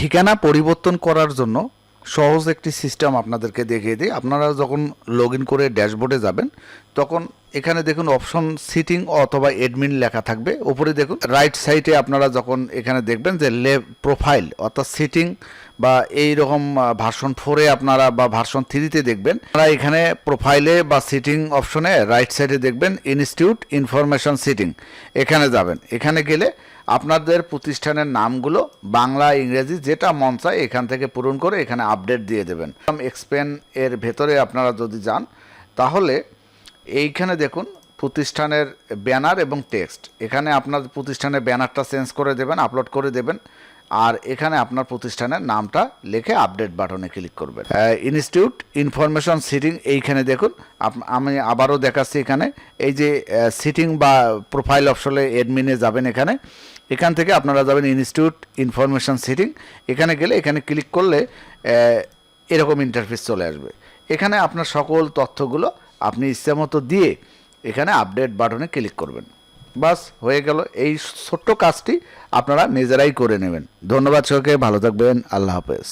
ঠিকানা পরিবর্তন করার জন্য সহজ একটি সিস্টেম আপনাদেরকে দেখিয়ে দিই। আপনারা যখন লগ করে ড্যাশবোর্ডে যাবেন, তখন এখানে দেখুন অপশন সিটিং অথবা এডমিন লেখা থাকবে। উপরে দেখুন রাইট সাইডে আপনারা যখন এখানে দেখবেন যে লে প্রোফাইল অর্থাৎ সিটিং বা এই রকম ভার্সন ফোরে আপনারা বা ভার্সন থ্রিতে দেখবেন, আপনারা এখানে প্রোফাইলে বা সিটিং অপশনে রাইট সাইডে দেখবেন ইনস্টিটিউট ইনফরমেশন সিটিং এখানে যাবেন। এখানে গেলে আপনাদের প্রতিষ্ঠানের নামগুলো বাংলা, ইংরেজি যেটা মন চায় এখান থেকে পূরণ করে এখানে আপডেট দিয়ে দেবেন। এক্সপেন এর ভেতরে আপনারা যদি যান, তাহলে এইখানে দেখুন, প্রতিষ্ঠানের ব্যানার এবং টেক্সট। এখানে আপনার প্রতিষ্ঠানের ব্যানারটা চেঞ্জ করে দেবেন, আপলোড করে দেবেন, আর এখানে আপনার প্রতিষ্ঠানের নামটা লিখে আপডেট বাটনে ক্লিক করবেন। ইনস্টিটিউট ইনফরমেশন সিটিং, এইখানে দেখুন আমি আবারও দেখাচ্ছি এখানে, এই যে সিটিং বা প্রোফাইল অপশনে এডমিনে যাবেন এখানে, এখান থেকে আপনারা যাবেন ইনস্টিটিউট ইনফরমেশন সিটিং, এখানে গেলে এখানে ক্লিক করলে এরকম ইন্টারফেস চলে আসবে। এখানে আপনার সকল তথ্যগুলো আপনি ইচ্ছামতো দিয়ে এখানে আপডেট বাটনে ক্লিক করবেন। বাস, হয়ে গেল। এই ছোট্ট কাজটি আপনারা নিজেরাই করে নেবেন। ধন্যবাদ সবাইকে, ভালো থাকবেন। আল্লাহ হাফেজ।